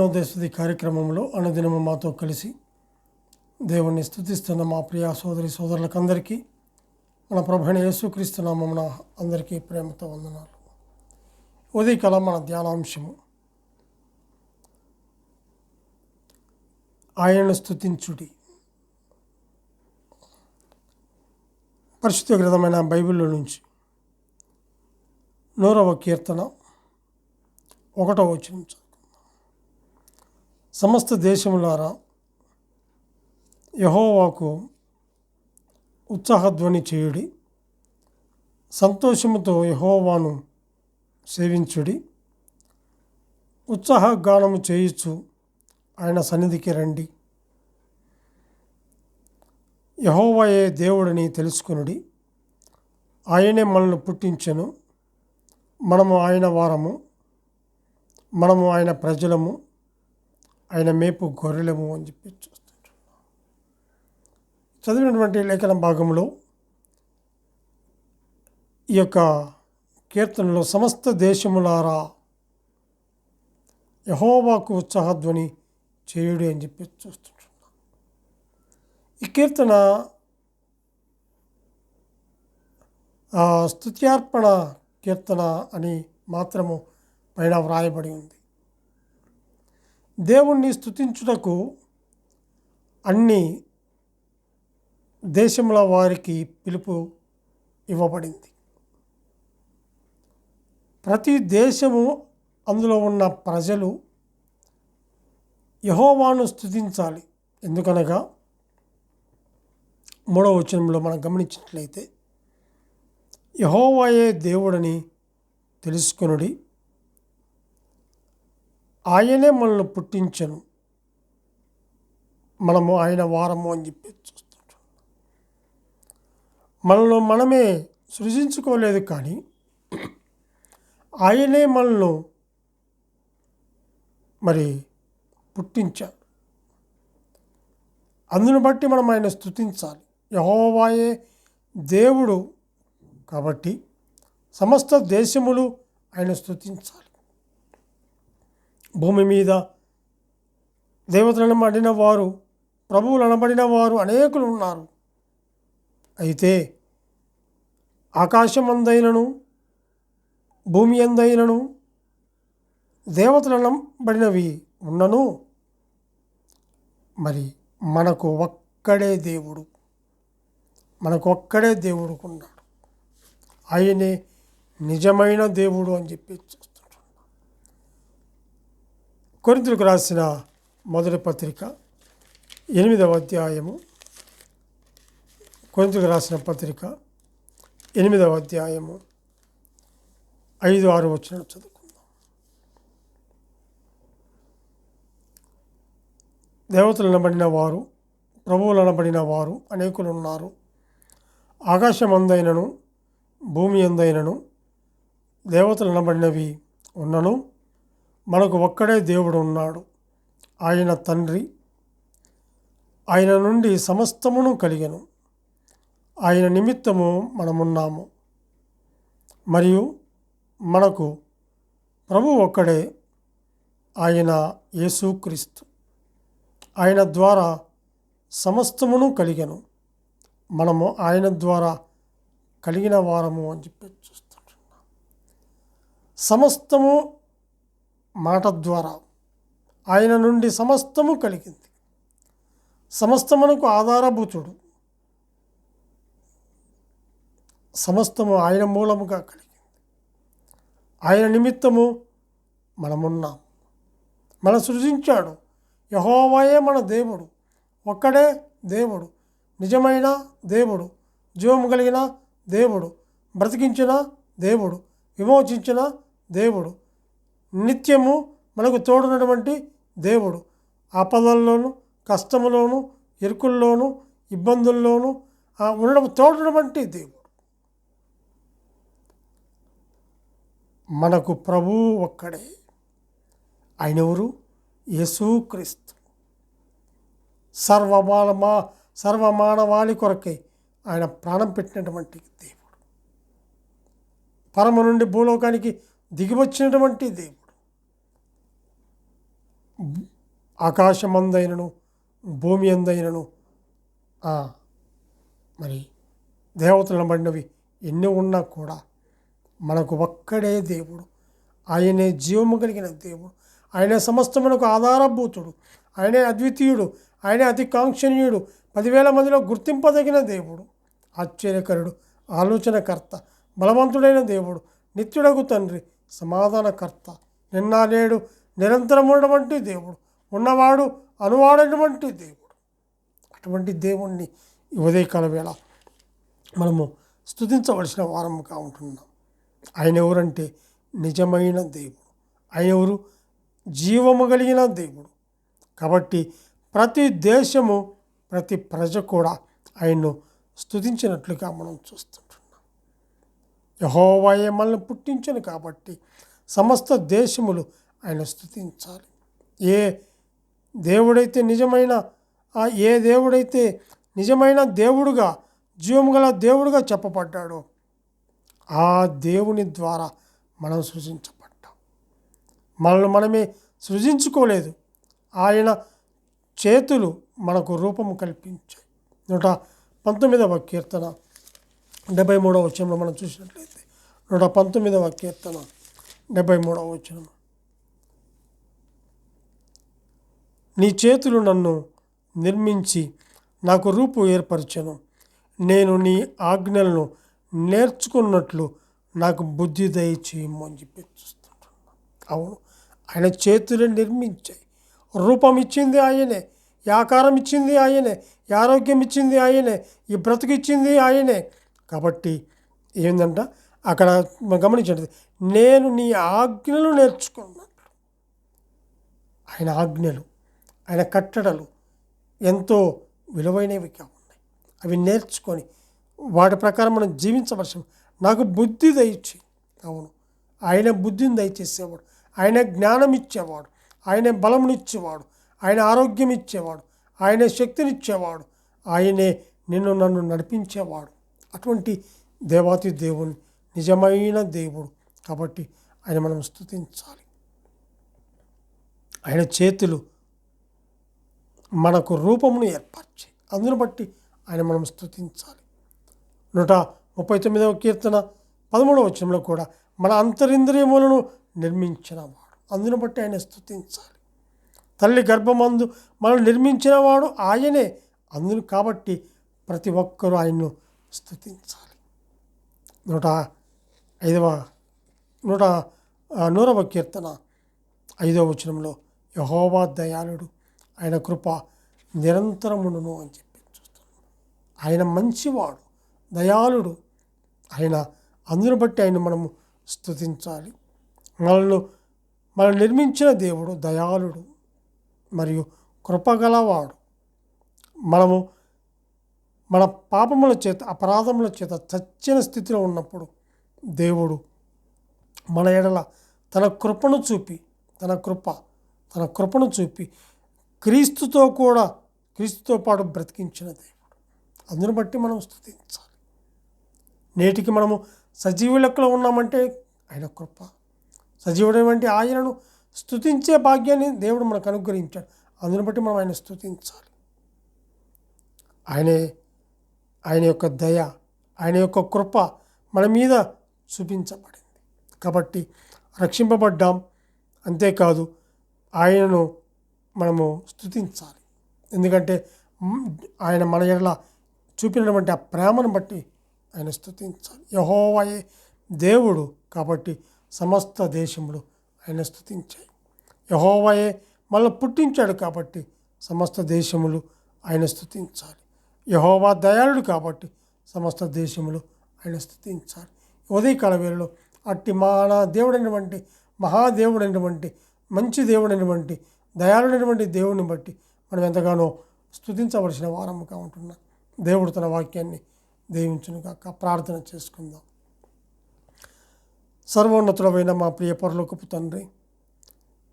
అనుదిన కార్యక్రమంలో అనుదినము మాతో కలిసి దేవుణ్ణి స్థుతిస్తున్న మా ప్రియ సోదరి సోదరులకందరికీ మన ప్రభుణ యేసుక్రీస్తునామమున అందరికీ ప్రేమతో వందనాలు. ఉదయకాల మన ధ్యానాంశము. ఆయనను స్థుతించుడి పరిశుద్ధ గ్రంథమైన బైబిల్లో నుంచి నూరవ కీర్తన ఒకటో వచనం సమస్త దేశములారా యహోవాకు ఉత్సాహధ్వని చేయుడి. సంతోషముతో యహోవాను సేవించుడి. ఉత్సాహగానము చేయొచ్చు ఆయన సన్నిధికి రండి. యహోవాయే దేవుడిని తెలుసుకునుడి. ఆయనే మనల్ని పుట్టించెను. మనము ఆయన వారము. మనము ఆయన ప్రజలము. ఆయన మేపు గొర్రెలము అని చెప్పి చూస్తుంటున్నాం. చదివినటువంటి లేఖన భాగంలో ఈ యొక్క కీర్తనలో సమస్త దేశములారా యహోవాకు ఉత్సాహధ్వని చేయుడు అని చెప్పి చూస్తుంటున్నాం. ఈ కీర్తన ఆ, స్తుత్యార్పణ కీర్తన అని మాత్రము పైన వ్రాయబడి ఉంది. దేవుణ్ణి స్థుతించుటకు అన్ని దేశముల వారికి పిలుపు ఇవ్వబడింది. ప్రతి దేశము అందులో ఉన్న ప్రజలు యహోవాను స్థుతించాలి ఎందుకనగా మూడవ వచనంలో మనం గమనించినట్లయితే యహోవాయే దేవుడని తెలుసుకొనుడి. ఆయనే మనల్ని పుట్టించను. మనము ఆయన వారము అని చెప్పి చూస్తుంటాం. మనలో మనమే సృజించుకోలేదు కానీ ఆయనే మనల్ని మరి పుట్టించాడు. అందును బట్టి మనం ఆయన స్థుతించాలి యహోవాయే దేవుడు కాబట్టి సమస్త దేశములు ఆయన స్థుతించాలి భూమి మీద దేవతలను అనబడిన వారు ప్రభువులు అనబడిన వారు అనేకులు ఉన్నారు. అయితే ఆకాశం అందైనను భూమి అందైనను దేవతలు అనబడినవి ఉన్నను? మరి మనకు ఒక్కడే దేవుడు. మనకు ఒక్కడే దేవుడుకున్నాడు ఆయనే నిజమైన దేవుడు అని చెప్పచ్చు. కొరింతలకు రాసిన మొదటి పత్రిక ఎనిమిదవ అధ్యాయము. కొరింతలకు రాసిన పత్రిక ఎనిమిదవ అధ్యాయము. ఐదు ఆరు వచ్చిన చదువుకుందాం. దేవతలు అనబడిన వారు ప్రభువులు అనబడిన వారు అనేకులు ఉన్నారు ఆకాశం అందైనను భూమి అందైనను దేవతలు అనబడినవి ఉన్నను మనకు ఒక్కడే దేవుడు ఉన్నాడు. ఆయన తండ్రి. ఆయన నుండి సమస్తమును కలిగను. ఆయన నిమిత్తము మనమున్నాము. మరియు మనకు ప్రభు ఒక్కడే ఆయన యేసుక్రీస్తు. ఆయన ద్వారా సమస్తమును కలిగను. మనము ఆయన ద్వారా కలిగిన వారము అని చెప్పి చూస్తుంటున్నాం. సమస్తము మాట ద్వారా ఆయన నుండి సమస్తము కలిగింది. సమస్తమునకు ఆధారభూతుడు. సమస్తము ఆయన మూలముగా కలిగింది. ఆయన నిమిత్తము మనమున్నాం. మన సృజించాడు. యహోవాయే మన దేవుడు. ఒక్కడే దేవుడు. నిజమైన దేవుడు. జీవము కలిగిన దేవుడు. బ్రతికించిన దేవుడు. విమోచించిన దేవుడు. నిత్యము మనకు తోడున్నటువంటి దేవుడు. ఆపదల్లోనూ కష్టంలోనూ ఇరుకుల్లోనూ ఇబ్బందుల్లోనూ ఉండడం తోడున్నటువంటి దేవుడు. మనకు ప్రభువు ఒక్కడే. ఆయన ఎవరు? యేసుక్రీస్తు సర్వమానమా సర్వమానవాళి కొరకై ఆయన ప్రాణం పెట్టినటువంటి దేవుడు. పరమ నుండి భూలోకానికి దిగివచ్చినటువంటి దేవుడు. ఆకాశమందైనను భూమి అందైనను మరి దేవతలను పడినవి ఎన్ని ఉన్నా కూడా మనకు ఒక్కడే దేవుడు. ఆయనే జీవము కలిగిన దేవుడు. ఆయనే సమస్తమునకు ఆధారభూతుడు. ఆయనే అద్వితీయుడు. ఆయనే అతి కాంక్షణీయుడు పదివేల మందిలో గుర్తింపదగిన దేవుడు. ఆశ్చర్యకరుడు ఆలోచనకర్త బలవంతుడైన దేవుడు నిత్యుడగు తండ్రి సమాధానకర్త. నిన్న నేడు నిరంతరం ఉన్నటువంటి దేవుడు. ఉన్నవాడు అనువాడైనటువంటి దేవుడు. అటువంటి దేవుణ్ణి ఉదయకాల వేళ మనము స్థుతించవలసిన వారముగా ఉంటున్నాం. ఆయన ఎవరంటే నిజమైన దేవుడు. ఆయన ఎవరు? జీవము కలిగిన దేవుడు. కాబట్టి ప్రతి దేశము ప్రతి ప్రజ కూడా ఆయన్ను స్థుతించినట్లుగా మనం చూస్తుంటున్నాం. యహోవాయే మనల్ని పుట్టించను కాబట్టి సమస్త దేశములు ఆయన స్థుతించాలి ఏ దేవుడైతే నిజమైన ఆ ఏ దేవుడైతే నిజమైన దేవుడుగా జీవము గల దేవుడుగా చెప్పబడ్డాడో ఆ దేవుని ద్వారా మనం సృజించబడ్డాం. మనల్ని మనమే సృజించుకోలేదు. ఆయన చేతులు మనకు రూపము కల్పించాయి. నూట పంతొమ్మిదవ కీర్తన డెబ్బై మూడవ వచ్చంలో మనం చూసినట్లయితే నూట పంతొమ్మిదవ కీర్తన డెబ్బై మూడవ వచనం నీ చేతులు నన్ను నిర్మించి నాకు రూపు ఏర్పరచను. నేను నీ ఆజ్ఞలను నేర్చుకున్నట్లు నాకు బుద్ధి దయచేయము అని చెప్పి చూస్తుంటున్నాను అవును ఆయన చేతులు నిర్మించాయి. రూపం ఇచ్చింది ఆయనే ఈ ఆకారం ఇచ్చింది ఆయనే ఈ ఆరోగ్యం ఇచ్చింది ఆయనే ఈ బ్రతుకు ఇచ్చింది ఆయనే. కాబట్టి ఏంటంట అక్కడ గమనించండి నేను నీ ఆజ్ఞలు నేర్చుకున్నాను ఆయన ఆజ్ఞలు ఆయన కట్టడలు ఎంతో విలువైనవిగా ఉన్నాయి అవి నేర్చుకొని వాటి ప్రకారం మనం జీవించవలసిన నాకు బుద్ధి దయచి అవును. ఆయన బుద్ధిని దయచేసేవాడు. ఆయన జ్ఞానం ఇచ్చేవాడు. ఆయన బలమునిచ్చేవాడు ఆయన ఆరోగ్యం ఇచ్చేవాడు. ఆయన శక్తినిచ్చేవాడు ఆయనే నిన్ను నన్ను నడిపించేవాడు. అటువంటి దేవాతి దేవుని నిజమైన దేవుడు కాబట్టి ఆయన మనం స్థుతించాలి ఆయన చేతులు మనకు రూపమును ఏర్పరిచి అందును బట్టి ఆయన మనం స్థుతించాలి నూట ముప్పై తొమ్మిదవ కీర్తన పదమూడవ వచనంలో కూడా మన అంతరింద్రియములను నిర్మించినవాడు అందును బట్టి ఆయన స్థుతించాలి తల్లి గర్భమందు మనం నిర్మించినవాడు ఆయనే అందును కాబట్టి ప్రతి ఒక్కరూ ఆయన్ను స్థుతించాలి నూట ఐదవ నూట నూరవ కీర్తన ఐదవ వచనంలో యహోవా దయాళుడు ఆయన కృప నిరంతరమును అని చెప్పి చూస్తున్నాం. ఆయన మంచివాడు దయాళుడు. ఆయన అందును బట్టి ఆయన మనము స్థుతించాలి మనల్ని మనం నిర్మించిన దేవుడు దయాళుడు మరియు కృపగలవాడు. మనము మన పాపముల చేత అపరాధముల చేత చచ్చిన స్థితిలో ఉన్నప్పుడు దేవుడు మన ఎడల తన కృపను చూపి తన కృప తన కృపను చూపి క్రీస్తుతో కూడా క్రీస్తుతో పాటు బ్రతికించిన దేవుడు. అందును బట్టి మనం స్థుతించాలి. నేటికి మనము సజీవ లెక్కలో ఉన్నామంటే ఆయన కృప. సజీవుడైనటువంటి ఆయనను స్థుతించే భాగ్యాన్ని దేవుడు మనకు అనుగ్రహించాడు. అందును బట్టి మనం ఆయన స్థుతించాలి. ఆయనే ఆయన యొక్క దయ ఆయన యొక్క కృప మన మీద చూపించబడింది. కాబట్టి రక్షింపబడ్డాం. అంతేకాదు ఆయనను మనము స్థుతించాలి. ఎందుకంటే ఆయన మన ఎడల చూపినటువంటి ఆ ప్రేమను బట్టి ఆయన స్థుతించాలి. యహోవాయే దేవుడు కాబట్టి సమస్త దేశములు ఆయన స్థుతించాయి. యహోవాయే మళ్ళీ పుట్టించాడు కాబట్టి సమస్త దేశములు ఆయన స్థుతించాలి. యహోవా దయాళుడు కాబట్టి సమస్త దేశములు ఆయన స్థుతించాలి. ఉదయకాల వేళలో అట్టి మన దేవుడైనటువంటి మహాదేవుడైనటువంటి మంచి దేవుడైనటువంటి దయాళుడైనటువంటి దేవుని బట్టి మనం ఎంతగానో స్తుతించవలసిన వారముగా ఉంటున్నాం. దేవుడు తన వాక్యాన్ని దీవించునుగాక ప్రార్థన చేసుకుందాం. సర్వోన్నతుడమైన మా ప్రియ పరలోకపు తండ్రి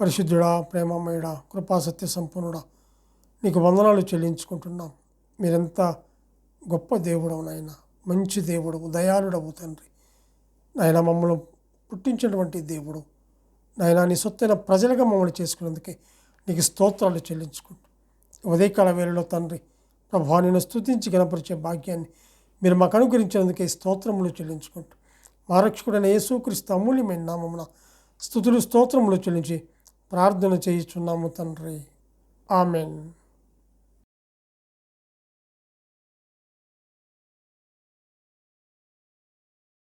పరిశుద్ధుడా ప్రేమమయుడా కృపా సత్య సంపన్నుడా నీకు వందనాలు చెల్లించుకుంటున్నాం. మీరెంత గొప్ప దేవుడవు నాయన మంచి దేవుడు దయాళుడవు తండ్రి. నాయన మమ్మల్ని పుట్టించినటువంటి దేవుడు. నాయన నీ సొత్తైన ప్రజలుగా మమ్మల్ని చేసుకున్నందుకే నీకు స్తోత్రాలు చెల్లించుకుంటూ. ఉదయకాల వేళలో తండ్రి ప్రభా నేను స్థుతించి కనపరిచే భాగ్యాన్ని మీరు మాకు అనుగ్రహించినందుకే స్తోత్రములు చెల్లించుకుంటూ. మా రక్షకుడైన యేసుక్రీస్తు అమూల్యమైన నామమున స్థుతులు స్తోత్రములు చెల్లించి ప్రార్థన చేయుచున్నాము తండ్రి. ఆమెన్.